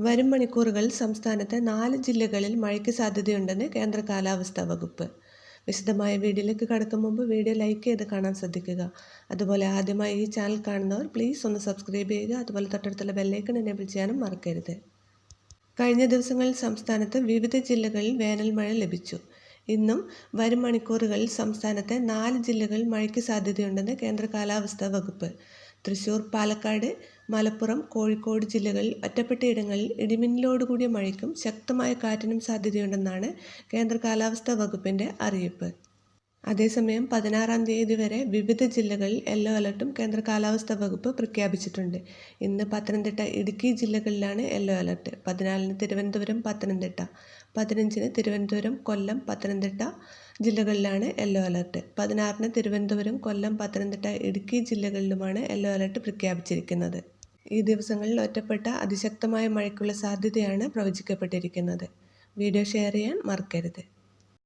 വരും മണിക്കൂറുകളിൽ സംസ്ഥാനത്തെ നാല് ജില്ലകളിൽ മഴയ്ക്ക് സാധ്യതയുണ്ടെന്ന് കേന്ദ്ര കാലാവസ്ഥാ വകുപ്പ്. വിശദമായ വീഡിയോയിലേക്ക് കടക്കും മുമ്പ് വീഡിയോ ലൈക്ക് ചെയ്ത് കാണാൻ ശ്രദ്ധിക്കുക. അതുപോലെ ആദ്യമായി ഈ ചാനൽ കാണുന്നവർ പ്ലീസ് ഒന്ന് സബ്സ്ക്രൈബ് ചെയ്യുക. അതുപോലെ തൊട്ടടുത്തുള്ള ബെല്ലൈക്കൺ എനേബിൾ ചെയ്യാനും മറക്കരുത്. കഴിഞ്ഞ ദിവസങ്ങളിൽ സംസ്ഥാനത്ത് വിവിധ ജില്ലകളിൽ വേനൽ മഴ ലഭിച്ചു. ഇന്നും വരും മണിക്കൂറുകളിൽ സംസ്ഥാനത്തെ നാല് ജില്ലകളിൽ മഴയ്ക്ക് സാധ്യതയുണ്ടെന്ന് കേന്ദ്ര കാലാവസ്ഥാ വകുപ്പ്. തൃശൂർ പാലക്കാട് മലപ്പുറം കോഴിക്കോട് ജില്ലകളിൽ ഒറ്റപ്പെട്ടയിടങ്ങളിൽ ഇടിമിന്നലോടുകൂടിയ മഴയ്ക്കും ശക്തമായ കാറ്റിനും സാധ്യതയുണ്ടെന്നാണ് കേന്ദ്ര കാലാവസ്ഥാ വകുപ്പിന്റെ അറിയിപ്പ്. അതേസമയം പതിനാറാം തീയതി വരെ വിവിധ ജില്ലകളിൽ യെല്ലോ അലർട്ടും കേന്ദ്ര കാലാവസ്ഥാ വകുപ്പ് പ്രഖ്യാപിച്ചിട്ടുണ്ട്. ഇന്ന് പത്തനംതിട്ട ഇടുക്കി ജില്ലകളിലാണ് യെല്ലോ അലർട്ട്. പതിനാലിന് തിരുവനന്തപുരം പത്തനംതിട്ട. പതിനഞ്ചിന് തിരുവനന്തപുരം കൊല്ലം പത്തനംതിട്ട ജില്ലകളിലാണ് യെല്ലോ അലർട്ട്. പതിനാറിന് തിരുവനന്തപുരം കൊല്ലം പത്തനംതിട്ട ഇടുക്കി ജില്ലകളിലുമാണ് യെല്ലോ അലർട്ട് പ്രഖ്യാപിച്ചിരിക്കുന്നത്. ഈ ദിവസങ്ങളിൽ ഒറ്റപ്പെട്ട അതിശക്തമായ മഴയ്ക്കുള്ള സാധ്യതയാണ് പ്രവചിക്കപ്പെട്ടിരിക്കുന്നത്. വീഡിയോ ഷെയർ ചെയ്യാൻ മറക്കരുത്.